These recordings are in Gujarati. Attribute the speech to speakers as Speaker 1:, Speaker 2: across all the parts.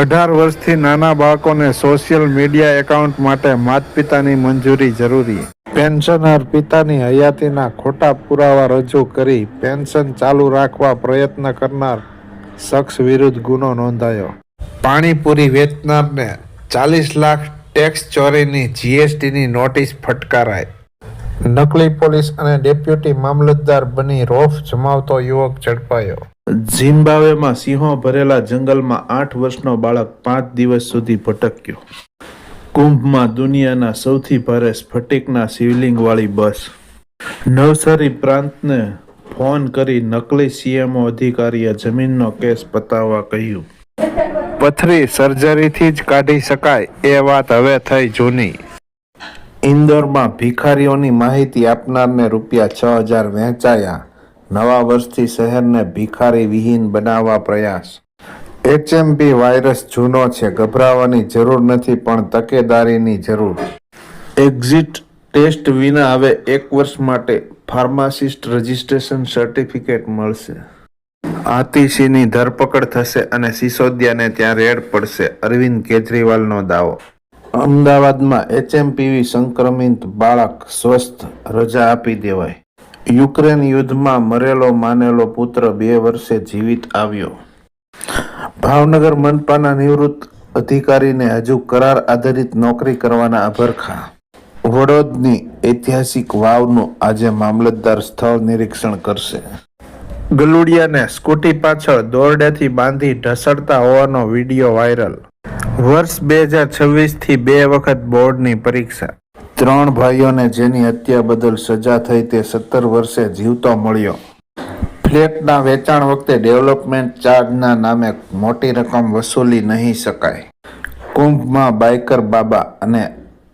Speaker 1: અઢાર વર્ષથી નાના બાળકોને સોશિયલ મીડિયા એકાઉન્ટ માટે માતપિતાની મંજૂરી જરૂરી. પેન્શનર પિતાની હયાતીના ખોટા પુરાવા રજૂ કરી પેન્શન ચાલુ રાખવા પ્રયત્ન કરનાર શખ્સ વિરુદ્ધ ગુનો નોંધાયો. પાણીપુરી વેચનારને ચાલીસ લાખ ટેક્સ ચોરીની જીએસટીની નોટિસ ફટકારાઈ. નકલી પોલીસ અને ડેપ્યુટી મામલતદાર બની રોફ જમાવતો યુવક ઝડપાયો. ઝિમ્બાબ્વેમાં સિંહો ભરેલા જંગલમાં આઠ વર્ષનો બાળક પાંચ દિવસ સુધી ભટક્યો. કુંભમાં દુનિયાના સૌથી ભારે સ્ફટિકના શિવલિંગવાળી બસ. નવસારી પ્રાંતને ફોન કરી નકલી સીએમઓ અધિકારીએ જમીનનો કેસ પતાવવા કહ્યું. પથરી સર્જરીથી જ કાઢી શકાય એ વાત હવે થઈ જૂની. ઇન્દોરમાં ભિખારીઓની માહિતી આપનારને રૂપિયા છ હજાર વહેંચાયા. નવા વર્ષથી શહેરને ભિખારી વિહીન બનાવવા પ્રયાસ. એચએમપી વાયરસ જૂનો છે, ગભરાવાની જરૂર નથી, પણ તકેદારીની જરૂર. એક્ઝિટ ટેસ્ટ વિના હવે એક વર્ષ માટે ફાર્માસિસ્ટ રજિસ્ટ્રેશન સર્ટિફિકેટ મળશે. આતિશીની ધરપકડ થશે અને સિસોદિયાને ત્યાં રેડ પડશે, અરવિંદ કેજરીવાલનો દાવો. અમદાવાદમાં એચએમપીવી સંક્રમિત બાળક સ્વસ્થ, રજા આપી દેવાય યુક્રેન યુદ્ધમાં મરેલો, માનેલો પુત્ર બે વર્ષે જીવિત આવ્યો. ભાવનગર મનપાના નિવૃત્ત અધિકારીને હજુ કરાર આધારિત નોકરી કરવાના અભરખા વડોદની ઐતિહાસિક વાવનું આજે મામલતદાર સ્થળ નિરીક્ષણ કરશે. ગલુડિયાને સ્કૂટી પાછળ દોરડેથી બાંધી ઢસડતા હોવાનો વીડિયો વાયરલ. વર્ષ બે હજાર છવ્વીસથી બે વખત બોર્ડની પરીક્ષા. ત્રણ ભાઈઓને જેની હત્યા બદલ સજા થઈ તે સત્તર વર્ષે જીવતો મળ્યો. ફ્લેટના વેચાણ વખતે ડેવલપમેન્ટ ચાર્જના નામે મોટી રકમ વસૂલી નહીં શકાય. કુંભમાં બાઇકર બાબા અને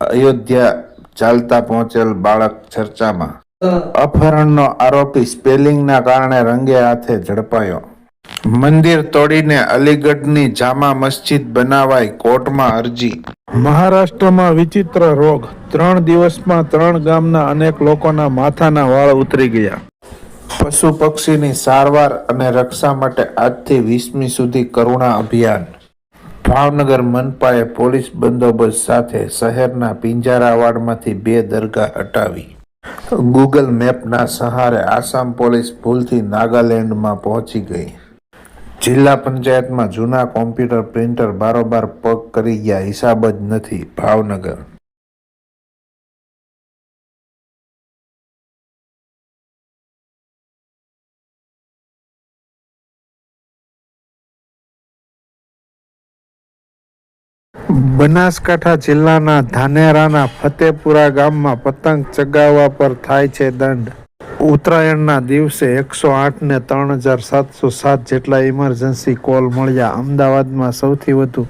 Speaker 1: અયોધ્યા ચાલતા પહોંચેલ બાળક ચર્ચામાં. અપહરણનો આરોપી સ્પેલિંગના કારણે રંગે હાથે ઝડપાયો. મંદિર તોડીને અલીગઢની જામા મસ્જિદ બનાવાય કોર્ટમાં અરજી. મહારાષ્ટ્રમાં વિચિત્ર રોગ. ત્રણ દિવસમાં ત્રણ ગામના અનેક લોકોના માથાના વાળ ઉતરી ગયા. પશુ પક્ષીની સારવાર અને રક્ષા માટે આજથી વીસમી સુધી કરુણા અભિયાન. ભાવનગર મનપાએ પોલીસ બંદોબસ્ત સાથે શહેરના પિંજારાવાડમાંથી બે દરગાહ હટાવી. ગૂગલ મેપના સહારે આસામ પોલીસ ભૂલથી નાગાલેન્ડમાં પહોંચી ગઈ. જિલ્લા પંચાયતમાં જૂના કોમ્પ્યુટર પ્રિન્ટર બારોબાર પગ કરી ગયા, હિસાબ જ નથી. ભાવનગર. બનાસકાંઠા જિલ્લાના ધાનેરાના ફતેપુરા ગામમાં પતંગ ચગાવવા પર થાય છે દંડ. ઉત્તરાયણના દિવસે એકસો આઠ ને ત્રણ હજાર સાતસો સાત જેટલા ઇમરજન્સી કોલ મળ્યા. અમદાવાદમાં સૌથી વધુ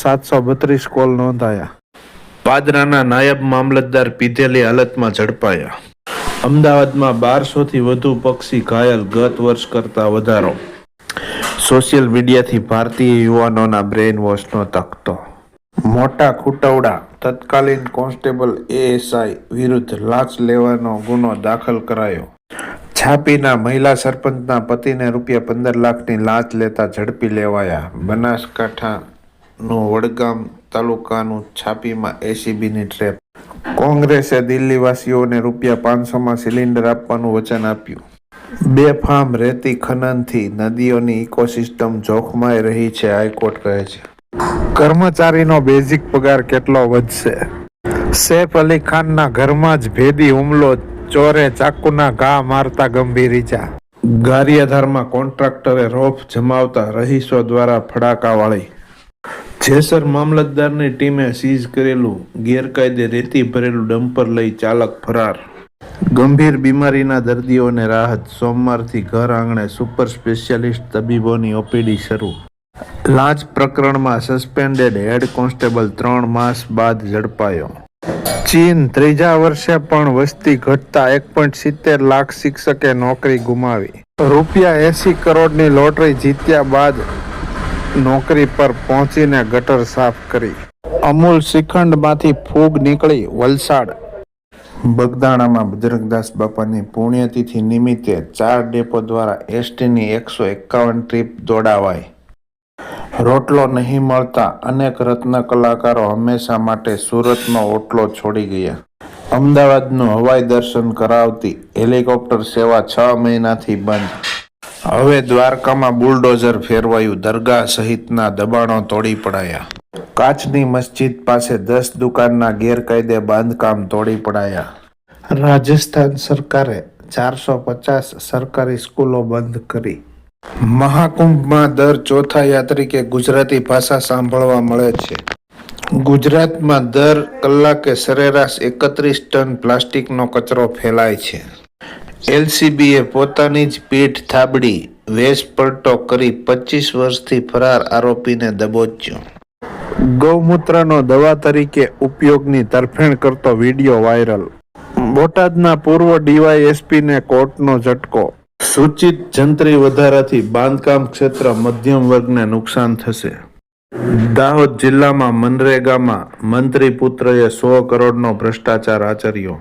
Speaker 1: સાતસો બત્રીસ કોલ નોંધાયા. પાદરાના નાયબ મામલતદાર પીધેલી હાલતમાં ઝડપાયા. અમદાવાદમાં બારસોથી વધુ પક્ષી ઘાયલ ગત વર્ષ કરતા વધારો. સોશિયલ મીડિયાથી ભારતીય યુવાનોના બ્રેઇન વોશનો તખતો મોટા ખૂટવડા તત્કાલીન કોન્સ્ટેબલ એએસઆઈ વિરુદ્ધ લાંચ લેવાનો ગુનો દાખલ કરાયો. છાપીના મહિલા સરપંચના પતિને રૂપિયા પંદર લાખની લાંચ લેતા ઝડપી લેવાયા. બનાસકાંઠાનું વડગામ તાલુકાનું છાપીમાં એસીબીની ટ્રેપ. કોંગ્રેસે દિલ્હીવાસીઓને રૂપિયા પાંચસોમાં સિલિન્ડર આપવાનું વચન આપ્યું. બે ફાર્મ રેતી ખનનથી નદીઓની ઇકોસિસ્ટમ જોખમાઈ રહી છે, હાઈકોર્ટ કહે છે. કર્મચારીનો બેઝિક પગાર કેટલો વધશે? સૈફ અલી ખાનના ઘરમાં જ ભેદી હુમલો, ચોરે ચાકુના ઘા મારતા ગંભીર ઈજા. ગારિયાધારમાં કોન્ટ્રાક્ટરે રોફ જમાવતા રહીશો દ્વારા ફડાકાવાળી. જેસર મામલતદારની ટીમે સીઝ કરેલું ગેરકાયદે રેતી ભરેલું ડમ્પર લઈ ચાલક ફરાર. ગંભીર બીમારીના દર્દીઓને રાહત, સોમવારથી ઘર આંગણે સુપર સ્પેશિયાલિસ્ટ તબીબોની ઓપીડી શરૂ. લાંચ પ્રકરણમાં સસ્પેન્ડેડ હેડ કોન્સ્ટેબલ ત્રણ માસ બાદ ઝડપાયો. ચીન ત્રીજા વર્ષે પણ વસ્તી ઘટતા એક પોઈન્ટ સિત્તેર લાખ શિક્ષકે નોકરી ગુમાવી. રૂપિયા એસી કરોડની લોટરી જીત્યા બાદ નોકરી પર પહોંચીને ગટર સાફ કરી. અમૂલ શ્રીખંડમાંથી ફૂગ નીકળી વલસાડ. બગદાણામાં બજરંગદાસ બાપાની પુણ્યતિથિ નિમિત્તે ચાર ડેપો દ્વારા એસટીની એકસો એકાવન ટ્રીપ દોડાવાઈ. રોટલો નહીં મળતા અનેક રત્ન કલાકારો હંમેશા માટે સુરતનો ઓટલો છોડી ગયા. અમદાવાદનું હવાઈ દર્શન કરાવતી હેલિકોપ્ટર સેવા છ મહિનાથી બંધ. હવે દ્વારકામાં બુલડોઝર ફેરવાયું, દરગાહ સહિતના દબાણો તોડી પડાયા. કાચની મસ્જિદ પાસે દસ દુકાનના ગેરકાયદે બાંધકામ તોડી પડાયા. રાજસ્થાન સરકારે ચારસો પચાસ સરકારી સ્કૂલો બંધ કરી. મહાકુંભમાં દર ચોથા યાત્રિકે ગુજરાતી ભાષા સાંભળવા મળે છે. ગુજરાતમાં દર કલાકે સરેરાશ એકત્રીસ ટન પ્લાસ્ટિકનો કચરો ફેલાય છે. એલસીબીએ પોતાની જ પીઠ થાબડી વેશ પલટો કરી પચીસ વર્ષથી ફરાર આરોપીને દબોચ્યો. ગૌમૂત્રનો દવા તરીકે ઉપયોગની તરફેણ કરતો વીડિયો વાયરલ. બોટાદના પૂર્વ ડીવાયએસપીને કોર્ટનો ઝટકો. સૂચિત જંત્રી વધારાથી બાંધકામ ક્ષેત્ર મધ્યમ વર્ગને નુકસાન થશે. દાહોદ જિલ્લામાં મનરેગામાં મંત્રી પુત્રએ સો કરોડનો ભ્રષ્ટાચાર આચર્યો.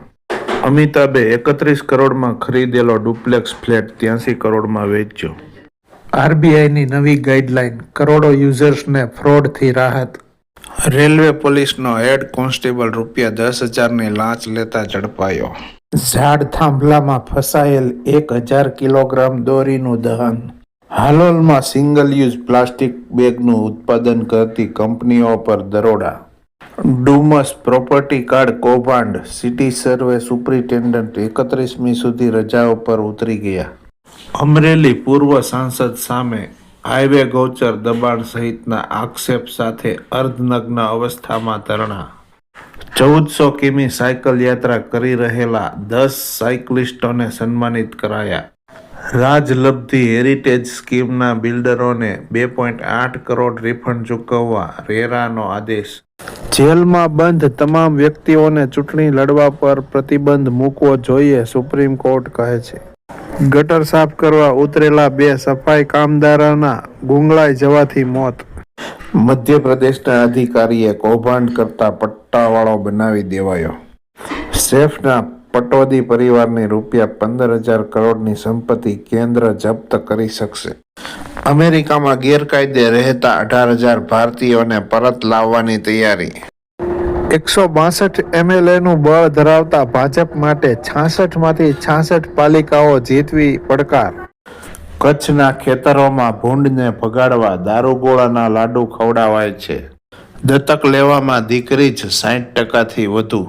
Speaker 1: અમિતાભે એકત્રીસ કરોડમાં ખરીદેલો ડુપ્લેક્સ ફ્લેટ ત્યાસી કરોડમાં વેચ્યો. આરબીઆઈની નવી ગાઈડલાઈન, કરોડો યુઝર્સને ફ્રોડથી રાહત. રેલવે પોલીસનો હેડ કોન્સ્ટેબલ રૂપિયા દસ હજારની લાંચ લેતા ઝડપાયો. ઝાડ થાંભલામાં ફસાયેલ એક હજાર કિલોગ્રામ દોરીનું દહન. હાલોલમાં સિંગલ યુઝ પ્લાસ્ટિક બેગનું ઉત્પાદન કરતી કંપનીઓ પર દરોડા. ડુમસ પ્રોપર્ટી કાર્ડ કૌભાંડ સિટી સર્વે સુપ્રિન્ટેન્ડન્ટ એકત્રીસમી સુધી રજાઓ પર ઉતરી ગયા. અમરેલી પૂર્વ સાંસદ સામે હાઈવે ગૌચર દબાણ સહિતના આક્ષેપ સાથે અર્ધનગ્ન અવસ્થામાં ધરણા. ચૌદસો કિમી સાયકલ યાત્રા કરી રહેલા દસ સાયકલિસ્ટોને સન્માનિત કરાયા. રાજલબ્ધિ હેરિટેજ સ્કીમના બિલ્ડરોને બે પોઈન્ટ આઠ કરોડ રિફંડ ચૂકવવા રેરાનો આદેશ. જેલમાં બંધ તમામ વ્યક્તિઓને ચૂંટણી લડવા પર પ્રતિબંધ મૂકવો જોઈએ, સુપ્રીમ કોર્ટ કહે છે. ગટર સાફ કરવા ઉતરેલા બે સફાઈ કામદારોના ગુંગળાઈ જવાથી મોત. મધ્યપ્રદેશના અધિકારીએ કૌભાંડ કરતા પટ્ટાવાળો બનાવી દેવાયો. શેફના પટોદી પરિવારની રૂપિયા પંદર હજાર કરોડની સંપત્તિ કેન્દ્ર જપ્ત કરી શકશે. અમેરિકામાં ગેરકાયદે રહેતા અઢાર હજાર ભારતીયોને પરત લાવવાની તૈયારી. એકસો બાસઠ એમએલએનું બળ ધરાવતા ભાજપ માટે છાસઠમાંથી છાસઠ પાલિકાઓ જીતવી પડકાર. કચ્છના ખેતરોમાં ભૂંડને ભગાડવા દારૂગોળાના લાડુ ખવડાવાય છે. દત્તક લેવામાં દીકરી જ સાઠ ટકાથી વધુ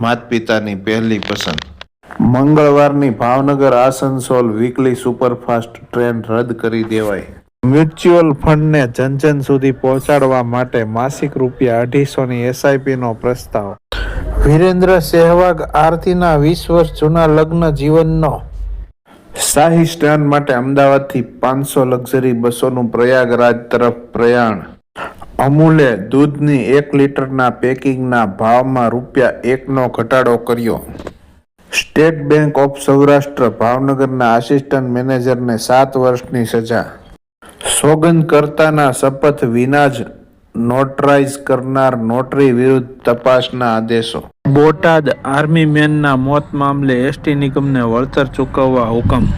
Speaker 1: માત પિતાની પહેલી પસંદ. મંગળવારની Bhavnagar Asansol weekly superfast train રદ કરી દેવાય મ્યુચ્યુઅલ ફંડને જન જન સુધી પહોંચાડવા માટે માસિક રૂપિયા અઢીસોની એસઆઈપીનો પ્રસ્તાવ. વિરેન્દ્ર સહેવાગ આરતીના વીસ વર્ષ જૂના લગ્ન જીવનનો શાહી સ્નાન માટે અમદાવાદથી પાંચસો લક્ઝરી બસોનું પ્રયાગરાજ તરફ પ્રયાણ. અમૂલે દૂધની એક લીટરના પેકિંગના ભાવમાં રૂપિયા એકનો ઘટાડો કર્યો. સ્ટેટ બેંક ઓફ સૌરાષ્ટ્ર ભાવનગરના આસિસ્ટન્ટ મેનેજરને સાત વર્ષની સજા. સોગંદ કરતાના શપથ વિના જ નોટરાઇઝ કરનાર નોટરી વિરુદ્ધ તપાસના આદેશો. બોટાદ આર્મી મેનના મોત મામલે એસટી નિગમને વળતર ચૂકવવા હુકમ.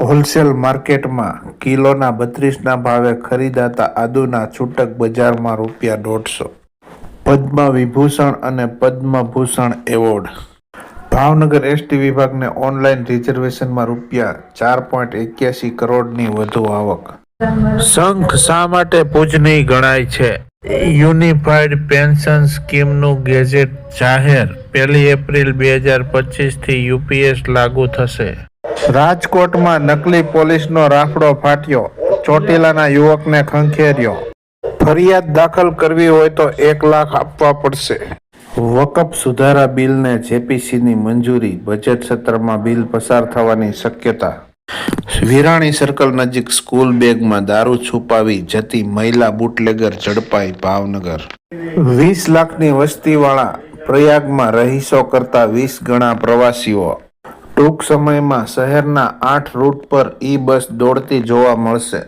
Speaker 1: હોલસેલ માર્કેટમાં કિલોના બત્રીસના ભાવે ખરીદાતા આદુના છૂટક બજારમાં રૂપિયા દોઢસો. પદ્મ વિભૂષણ અને પદ્મભૂષણ એવોર્ડ. ભાવનગર એસટી વિભાગને ઓનલાઈન રિઝર્વેશનમાં રૂપિયા ચાર પોઈન્ટ એક્યાસી કરોડની વધુ આવક. શંખ શા માટે પૂજનીય ગણાય છે? યુનિફાઈડ પેન્શન સ્કીમનું ગેજેટ જાહેર. પહેલી એપ્રિલ બે હજાર પચીસથી યુપીએસ લાગુ થશે. રાજકોટમાં નકલી પોલીસનો રાફડો ફાટ્યો. ચોટીલાના યુવકને ખંખેર્યો. ફરિયાદ દાખલ કરવી હોય તો એક લાખ આપવા પડશે. વકફ સુધારા બિલને જેપીસીની મંજૂરી. બજેટ સત્રમાં બિલ પસાર થવાની શક્યતા. વિરાણી સર્કલ નજીક સ્કૂલ બેગમાં દારૂ છુપાવી જતી મહિલા બુટલેગર ઝડપાઈ ભાવનગર. વીસ લાખની વસ્તીવાળા પ્રયાગમાં રહીશો કરતા વીસ ગણા પ્રવાસીઓ. ટૂંક સમયમાં શહેરના આઠ રૂટ પર ઈ બસ દોડતી જોવા મળશે.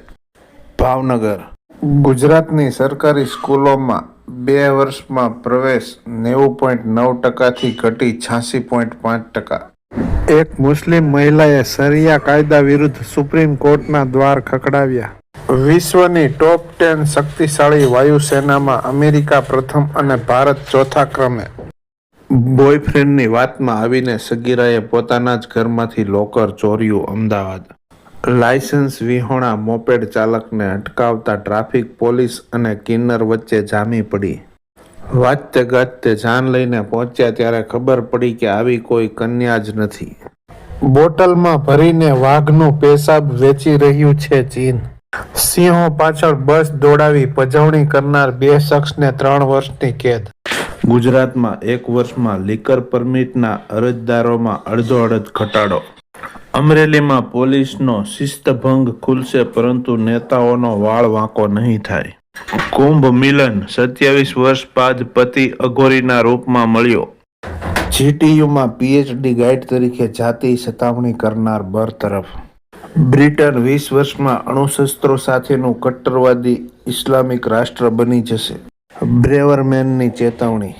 Speaker 1: ભાવનગર. ગુજરાતની સરકારી સ્કૂલોમાં બે વર્ષમાં પ્રવેશ નેવું પોઈન્ટ નવ ટકાથી ઘટી છ્યાસી પોઈન્ટ પાંચ ટકા. એક મુસ્લિમ મહિલાએ સરિયા કાયદા વિરુદ્ધ સુપ્રીમ કોર્ટના દ્વાર ખખડાવ્યા. વિશ્વની ટોપ ટેન શક્તિશાળી વાયુસેનામાં અમેરિકા પ્રથમ અને ભારત ચોથા ક્રમે. બોયફ્રેન્ડની વાતમાં આવીને સગીરાએ પોતાના જ ઘરમાંથી લોકર ચોર્યું અમદાવાદ. લાયસન્સ વિહોણા મોપેડ ચાલકને અટકાવતા ટ્રાફિક પોલીસ અને કિન્નર વચ્ચે જામી પડી. વાજતે ગાજતે જાન લઈને પહોંચ્યા ત્યારે ખબર પડી કે આવી કોઈ કન્યા જ નથી. બોટલમાં ભરીને વાઘનું પેશાબ વેચી રહ્યું છે ચીન. સિંહો પાછળ બસ દોડાવી પજવણી કરનાર બે શખ્સને ત્રણ વર્ષની કેદ. ગુજરાતમાં એક વર્ષમાં લીકર પરમિટના અરજદારોમાં અડધો અડધ ઘટાડો. અમરેલીમાં પોલીસનો શિસ્તભંગ ખુલશે, પરંતુ નેતાઓનો વાળ વાંકો નહીં થાય. કુંભ મિલન સત્યાવીસ વર્ષ બાદ પતિ અઘોરીના રૂપમાં મળ્યો. જીટીયુમાં પીએચડી ગાઈડ તરીકે જાતિ સતાવણી કરનાર બરતરફ બ્રિટન વીસ વર્ષમાં અણુશસ્ત્રો સાથેનું કટ્ટરવાદી ઇસ્લામિક રાષ્ટ્ર બની જશે. બ્રેવરમેનની ચેતવણી.